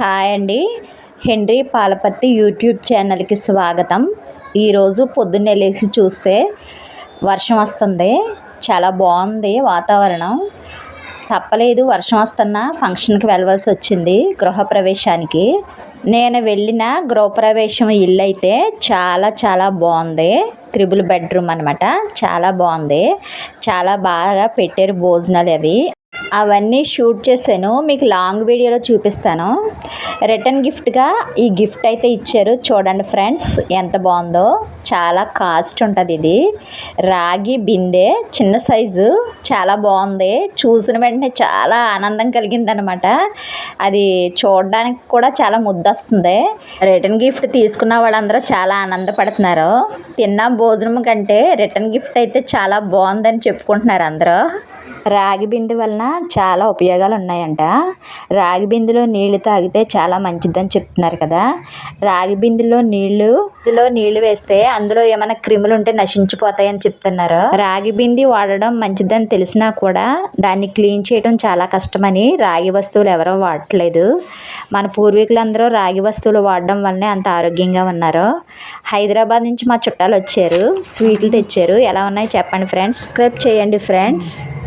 Hi అండి. Henry Palapatti YouTube ఛానల్కి స్వాగతం. ఈరోజు పొద్దున్నే లేచి చూస్తే వర్షం వస్తుంది. చాలా బాగుంది వాతావరణం. తప్పలేదు వర్షం వస్తున్న ఫంక్షన్కి వెళ్ళవలసి వచ్చింది గృహప్రవేశానికి. నేను వెళ్ళిన గృహప్రవేశం ఇల్లు అయితే చాలా చాలా బాగుంది. త్రిబుల్ బెడ్రూమ్ అనమాట చాలా బాగుంది. చాలా బాగా పెట్టారు భోజనాలు అవి. అవన్నీ షూట్ చేశాను. మీకు లాంగ్ వీడియోలో చూపిస్తాను. రిటర్న్ గిఫ్ట్గా ఈ గిఫ్ట్ అయితే ఇచ్చారు. చూడండి ఫ్రెండ్స్ ఎంత బాగుందో. చాలా కాస్ట్ ఉంటుంది ఇది. రాగి బిందె చిన్న సైజు. చాలా బాగుంది. చూసిన వెంటనే చాలా ఆనందం కలిగిందనమాట. అది చూడడానికి కూడా చాలా ముద్దొస్తుంది. రిటర్న్ గిఫ్ట్ తీసుకున్న వాళ్ళందరూ చాలా ఆనందపడుతున్నారు. తిన్న భోజనం కంటే రిటర్న్ గిఫ్ట్ అయితే చాలా బాగుందని చెప్పుకుంటున్నారు అందరూ. రాగి బిందె వలన చాలా ఉపయోగాలు ఉన్నాయంట రాగి బిందెలో నీళ్ళు తాగితే చాలా మంచిదని చెప్తున్నారు కదా. రాగి బిందులో నీళ్ళు ఇందులో నీళ్ళు వేస్తే అందులో ఏమైనా క్రిములు ఉంటే నశించిపోతాయని చెప్తున్నారు. రాగి బింది వాడడం మంచిదని తెలిసినా కూడా దాన్ని క్లీన్ చేయడం చాలా కష్టమని రాగి వస్తువులు ఎవరో వాడట్లేదు. మన పూర్వీకులందరూ రాగి వస్తువులు వాడడం వల్లనే అంత ఆరోగ్యంగా ఉన్నారు. హైదరాబాద్ నుంచి మా చుట్టాలు వచ్చారు. స్వీట్లు తెచ్చారు. ఎలా ఉన్నాయి చెప్పండి ఫ్రెండ్స్? సబ్స్క్రైబ్ చేయండి ఫ్రెండ్స్.